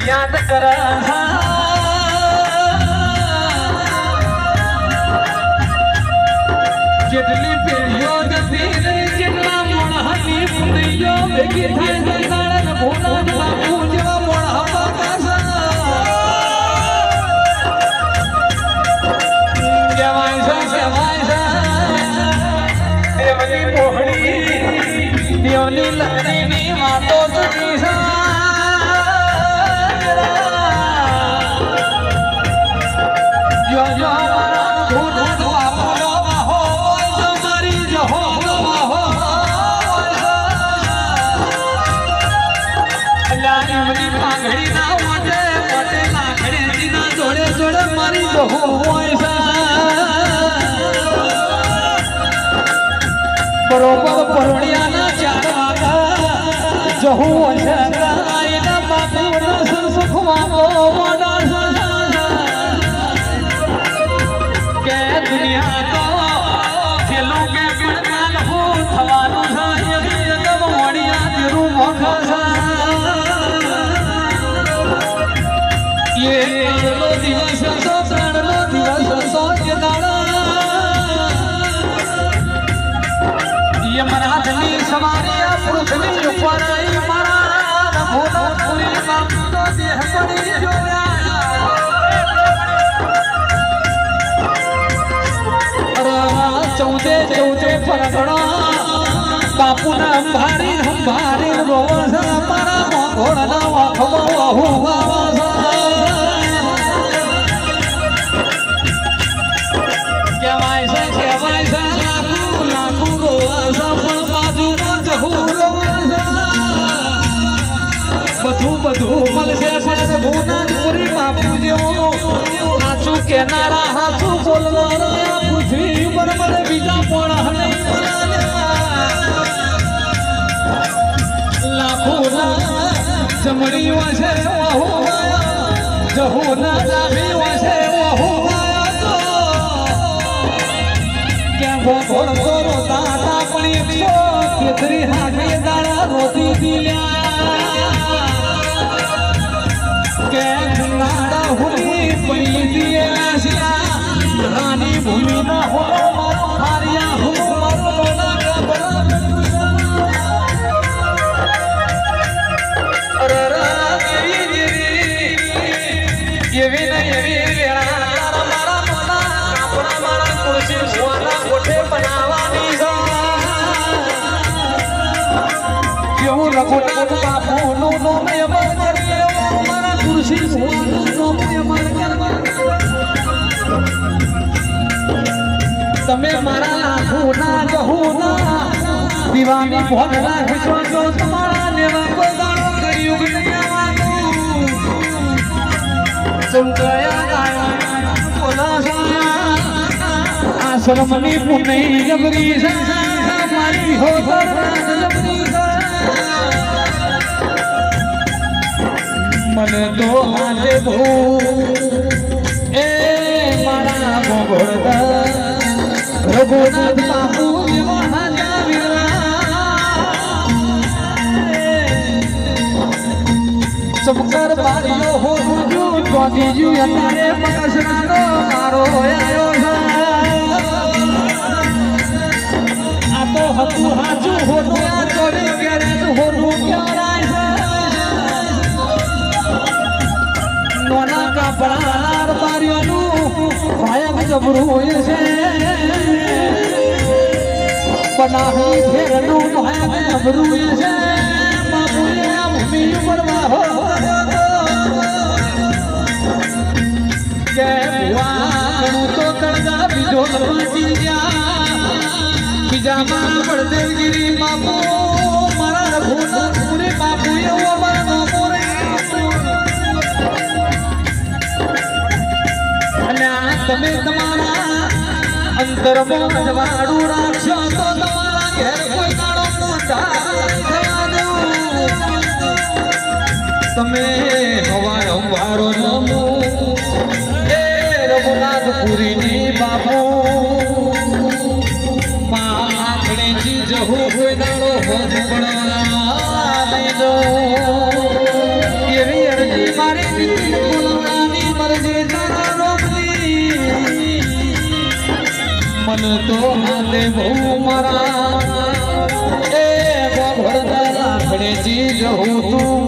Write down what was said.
યાદ કરા જેટલી પેઢીઓ જતી જેટલા મોણ હતી પુનૈયો ભેગી થાય સંતાન ને ભોળા બાપુ જવાય છે જવાય છે મારી બહુ હોય છે. બરોબર પરણ્યાના ચાર જહુ હોય છે. બાપુના પૂરી ચૌદે ચૌદે પરગણા બાપુના ભારી ભારી બધું બધું. મળશે પણ ભૂના પૂરી બાપુ જેવો સાચું કેનારા સાચું બોલનારા પૃથ્વી મને બીજા પણ નહીં લાખો જમણી વાસે ઓહો જહુ ના લાભી વાસે ઓહો ક્યાં ગોળ તો. રોતા હતા પણ એકસો તેત્રી તમે મારા લાખોના જહુના દીવાની ભોગ રાખશો જો તમારા લેવા કોઈ દાડો કર્યું નહીં આવવાનું સંકળાયા ગાયા બોલા આશ્રમની પુનઈ જબરી મારી હો મને તો આજે ભૂ ચમકાર બારીઓ હો જો ગોદી જુ અત્યારે મકસરાનો મારો આયો આ તો હતું હાચું હોતું આ ઘેરે હોતું ક્યારાય છે નોના કાપડા બારીઓનું ભાયક જબરું છે બનાવી ફેરનું ભાયક જબરું છે બીજા મારા બળદેવગીરી મારા રઘુનાથ પૂરી બાપુ, એવો મારો તમે તમારા અંતર અજવાળું રાખશો તો તમારા ઘેર કોઈ કાળો તમે હવાર હવારો નમો. એ રઘુનાથપુરીની બાપુ. આખડેથી જહું કોઈ દાડો હોજ પડવા દેજો એવી અરજી મારી બિપિન બોલવણાની મરજી તારા મન તો આને બહુ મારા. એ ગોળના આપણે ચીજ હું તું